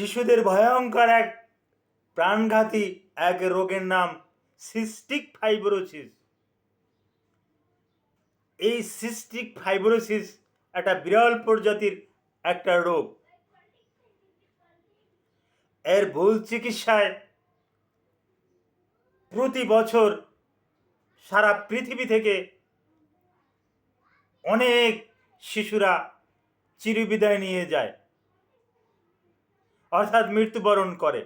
শিশুদের ভয়ঙ্কর এক প্রাণঘাতী এক রোগের নাম সিস্টিক ফাইব্রোসিস। এই সিস্টিক ফাইব্রোসিস একটা বিরল প্রজাতির একটা রোগ। এর ভুল চিকিৎসায় প্রতি বছর সারা পৃথিবী থেকে অনেক শিশুরা চিরবিদায় নিয়ে যায়। অর্থাৎ মৃত্যুবরণ করে।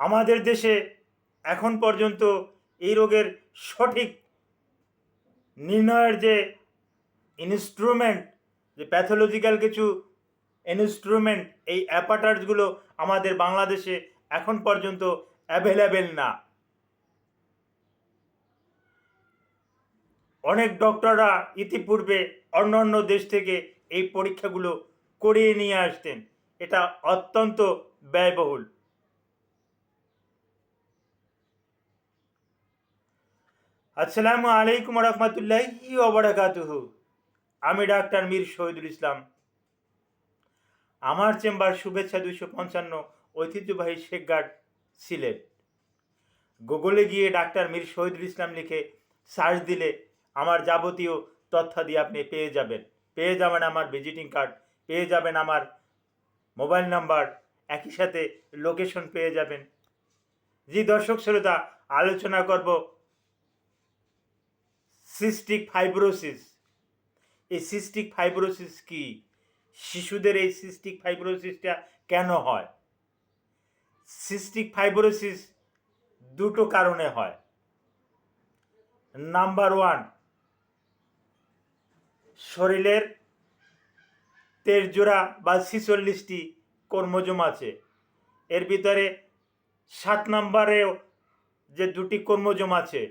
আমাদের দেশে এখন পর্যন্ত এই রোগের সঠিক নির্ণয়ের যে ইনস্ট্রুমেন্ট যে প্যাথোলজিক্যাল কিছু ইনস্ট্রুমেন্ট এই অ্যাপাটার্সগুলো আমাদের বাংলাদেশে এখন পর্যন্ত অ্যাভেলেবেল না। অনেক ডক্টররা ইতিপূর্বে অন্য অন্য দেশ থেকে এই পরীক্ষাগুলো করিয়ে নিয়ে আসতেন। এটা অত্যন্ত ব্যয়বহুল। আসসালামু আলাইকুম রহমতুল্লাহি ওবরাকাতুহু আমি ডাক্তার মীর শহীদুল ইসলাম। আমার চেম্বার শুভেচ্ছা দুইশো পঞ্চান্ন ঐতিহ্যবাহী শেখগার্ড সিলেট। গুগলে গিয়ে ডাক্তার মীর শহীদুল ইসলাম লিখে সার্চ দিলে আমার যাবতীয় তথ্য দিয়ে আপনি পেয়ে যাবেন। পেয়ে যাবেন আমার ভিজিটিং কার্ড, পেয়ে যাবেন আমার মোবাইল নাম্বার, একই সাথে লোকেশন পেয়ে যাবেন। জি দর্শক শ্রোতা, আলোচনা করব সিস্টিক ফাইব্রোসিস এই সিস্টিক ফাইব্রোসিস কি? শিশুদের এই সিস্টিক ফাইব্রোসিসটা কেন হয়? সিস্টিক ফাইব্রোসিস দুটো কারণে হয়। নাম্বার ওয়ান শরীরের তেরজোড়া বা ছিচল্লিশটি কর্মজম আছে। এর ভিতরে সাত নম্বরেও যে দুটি কর্মজম আছে,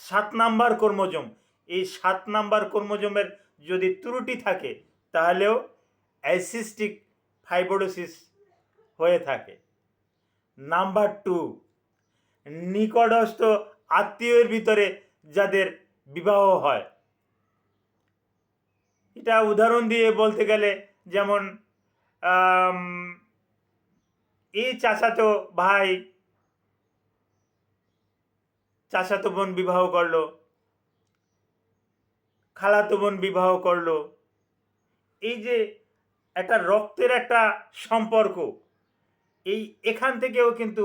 সাত নাম্বার কর্মজম, এই সাত নাম্বার কর্মজমের যদি ত্রুটি থাকে, তাহলেও অ্যাসিস্টিক ফাইব্রোসিস হয়ে থাকে। নাম্বার টু, নিকটস্থ আত্মীয়ের ভিতরে যাদের বিবাহ হয় এটা উদাহরণ দিয়ে বলতে গেলে, যেমন এই চাচাতো ভাই, চাচাতো বোন বিবাহ করল, খালাতো বোন বিবাহ করল। এই যে একটা রক্তের একটা সম্পর্ক, এই এখান থেকেও কিন্তু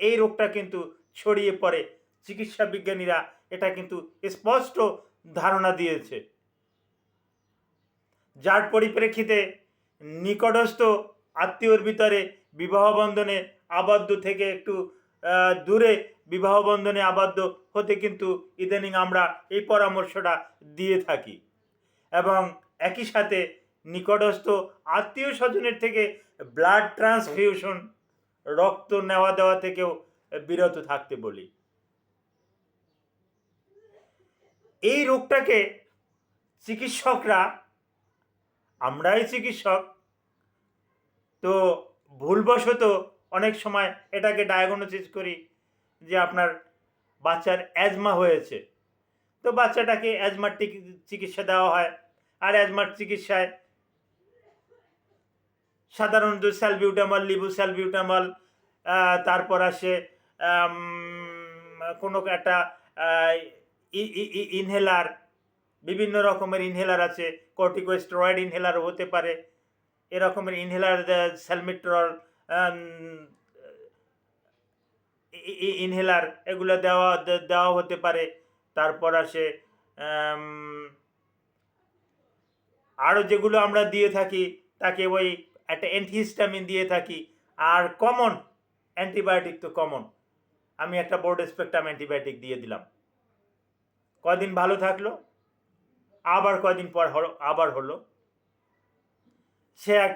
এই রোগটা কিন্তু ছড়িয়ে পড়ে। চিকিৎসা বিজ্ঞানীরা এটা কিন্তু স্পষ্ট ধারণা দিয়েছে। যার পরিপ্রেক্ষিতে নিকটস্থ আত্মীয়র ভিতরে বিবাহ বন্ধনে আবদ্ধ থেকে একটু দূরে বিবাহ বন্ধনে আবদ্ধ হতে কিন্তু ইদানিং আমরা এই পরামর্শটা দিয়ে থাকি। এবং একই সাথে নিকটস্থ আত্মীয় স্বজনের থেকে ব্লাড ট্রান্সফিউশন রক্ত নেওয়া দেওয়া থেকেও বিরত থাকতে বলি। এই রোগটাকে চিকিৎসকরা আমরাই চিকিৎসক। তো ভুলবশত অনেক সময় এটাকে ডায়াগনোসিস করি যে আপনার বাচ্চার অ্যাজমা হয়েছে। তো বাচ্চাটাকে অ্যাজমার চিকিৎসা দেওয়া হয় আর অ্যাজমার চিকিৎসায় সাধারণত স্যালবিউটামল লিবু স্যালবিউটামল তারপর আসে কোনো একটা ইনহেলার বিভিন্ন রকমের ইনহেলার আছে কর্টিকোস্টেরয়েড ইনহেলার হতে পারে, এরকমের ইনহেলার স্যালমিট্রল ইনহেলার এগুলো দেওয়া দেওয়া হতে পারে। তারপর আসে আরও যেগুলো আমরা দিয়ে থাকি, তাকে ওই একটা অ্যান্টিহিস্টামিন দিয়ে থাকি, আর কমন অ্যান্টিবায়োটিক তো কমন আমি একটা বোর্ড স্পেকট্রাম অ্যান্টিবায়োটিক দিয়ে দিলাম। কদিন ভালো থাকল? আবার কয়দিন পর হলো, আবার হলো। সে এক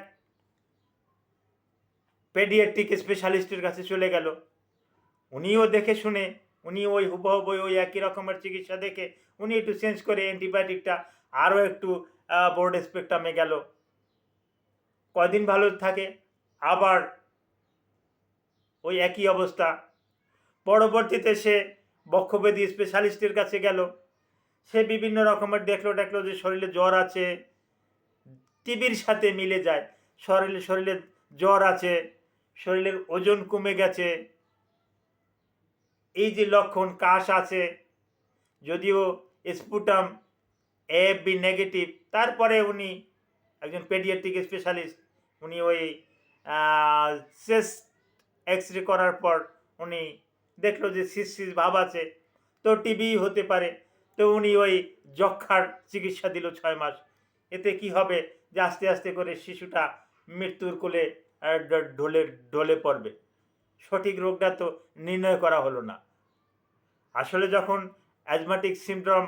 পেডিয়াট্রিক স্পেশালিস্টের কাছে চলে গেল। উনিও দেখে শুনে, উনি ওই হুবহু ওই একই রকমের চিকিৎসা দেখে, উনি একটু চেঞ্জ করে অ্যান্টিবায়োটিকটা আরও একটু বোর্ড স্পেকট্রামে গেল। কদিন ভালো থাকে, আবার ওই একই অবস্থা। পরবর্তীতে সে বক্ষবেদী স্পেশালিস্টের কাছে গেল। সে বিভিন্ন রকমের দেখল দেখল যে শরীরে জ্বর আছে টিভির সাথে মিলে যায়। শরীরে শরীরে জ্বর আছে, শরীরের ওজন কমে গেছে। এই যে লক্ষণ, কাশ আছে, যদিও স্পুটাম এ, বি নেগেটিভ। তারপরে উনি একজন পেডিয়াট্রিক স্পেশালিস্ট, উনি ওই চেস্ট এক্স রে করার পর উনি দেখল যে সিস সিস ভাব আছে। তো টিবি হতে পারে। তো উনি ওই যক্ষার চিকিৎসা দিল ছয় মাস। এতে কি হবে? যে আস্তে আস্তে করে শিশুটা মৃত্যুর কোলে ঢলে ঢলে পড়বে। সঠিক রোগটা তো নির্ণয় করা হলো না। আসলে যখন অ্যাজমাটিক সিমটম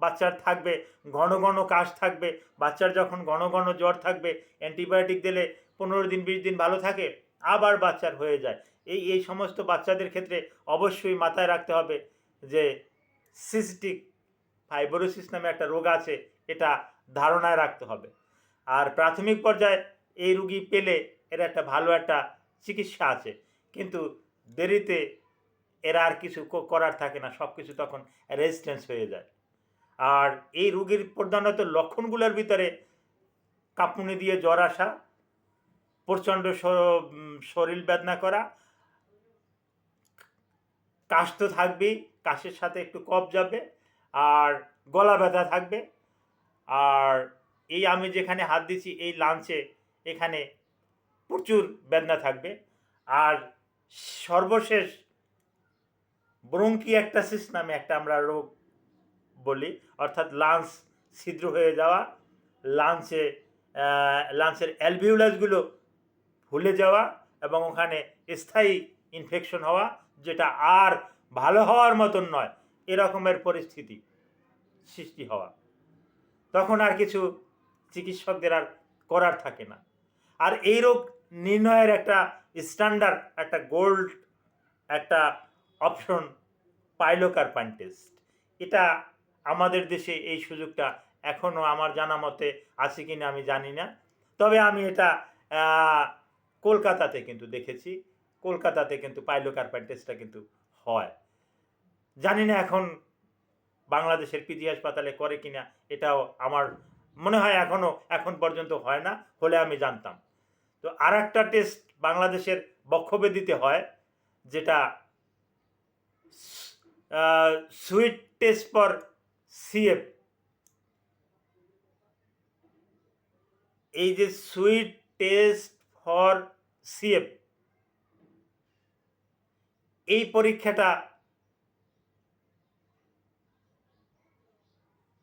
বাচ্চার থাকবে, ঘন ঘন কাশ থাকবে, বাচ্চার যখন ঘন ঘন জ্বর থাকবে অ্যান্টিবায়োটিক দিলে পনেরো দিন, বিশ দিন ভালো থাকে, আবার বাচ্চার হয়ে যায়। এই এই সমস্ত বাচ্চাদের ক্ষেত্রে অবশ্যই মাথায় রাখতে হবে যে সিস্টিক ফাইব্রোসিস নামে একটা রোগ আছে, এটা ধারণায় রাখতে হবে। আর প্রাথমিক পর্যায়ে এই রুগী পেলে এর একটা ভালো একটা চিকিৎসা আছে। কিন্তু দেরিতে এরা আর কিছু করার থাকে না সব কিছু তখন রেজিস্ট্যান্স হয়ে যায়। আর এই রোগীর প্রধানত লক্ষণগুলোর ভিতরে কাঁপুনি দিয়ে জ্বর আসা, প্রচণ্ড শরীর বেদনা করা কাশ তো থাকবেই, কাশের সাথে একটু কফ যাবে আর গলা ব্যথা থাকবে। আর এই আমি যেখানে হাত দিচ্ছি এই লাঞ্চে এখানে প্রচুর বেদনা থাকবে। আর সর্বশেষ ব্রঙ্কিয়াক্টাসিস নামে একটা আমরা রোগ বলি, অর্থাৎ লাঞ্চ ছিদ্র হয়ে যাওয়া, লাঞ্চে লাঞ্চের অ্যালভিউলাসগুলো ফুলে যাওয়া এবং ওখানে স্থায়ী ইনফেকশন হওয়া, যেটা আর ভালো হওয়ার মতন নয়। এরকমের পরিস্থিতি সৃষ্টি হওয়া। তখন আর কিছু চিকিৎসকদের আর করার থাকে না। আর এই রোগ নির্ণয়ের একটা স্ট্যান্ডার্ড একটা গোল্ড একটা অপশন পাইলোকার্পান টেস্ট এটা আমাদের দেশে এই সুযোগটা এখনও আমার জানা মতে আছে কি না আমি জানি না। তবে আমি এটা কলকাতাতে কিন্তু দেখেছি। কলকাতাতে কিন্তু পাইলোকার্পান টেস্টটা কিন্তু হয়। জানি না এখন বাংলাদেশের পিজি হাসপাতালে করে কিনা, এটাও আমার মনে হয় এখনও এখন পর্যন্ত হয় না, হলে আমি জানতাম। তো আর একটা টেস্ট বাংলাদেশের বক্ষবেদিতে হয়, যেটা সুইট টেস্ট ফর সিএফ এই যে সুইট টেস্ট ফর সিএফ এই পরীক্ষাটা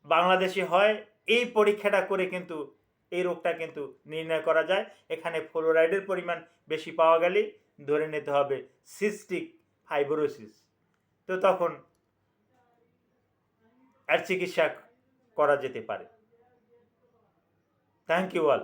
বাংলাদেশে হয়, এই পরীক্ষাটা করে কিন্তু এই রোগটা কিন্তু নির্ণয় করা যায়। এখানে ফ্লোরাইডের পরিমাণ বেশি পাওয়া গেলে ধরে নিতে হবে সিস্টিক ফাইব্রোসিস। তো তখন এর চিকিৎসা করা যেতে পারে। Thank you all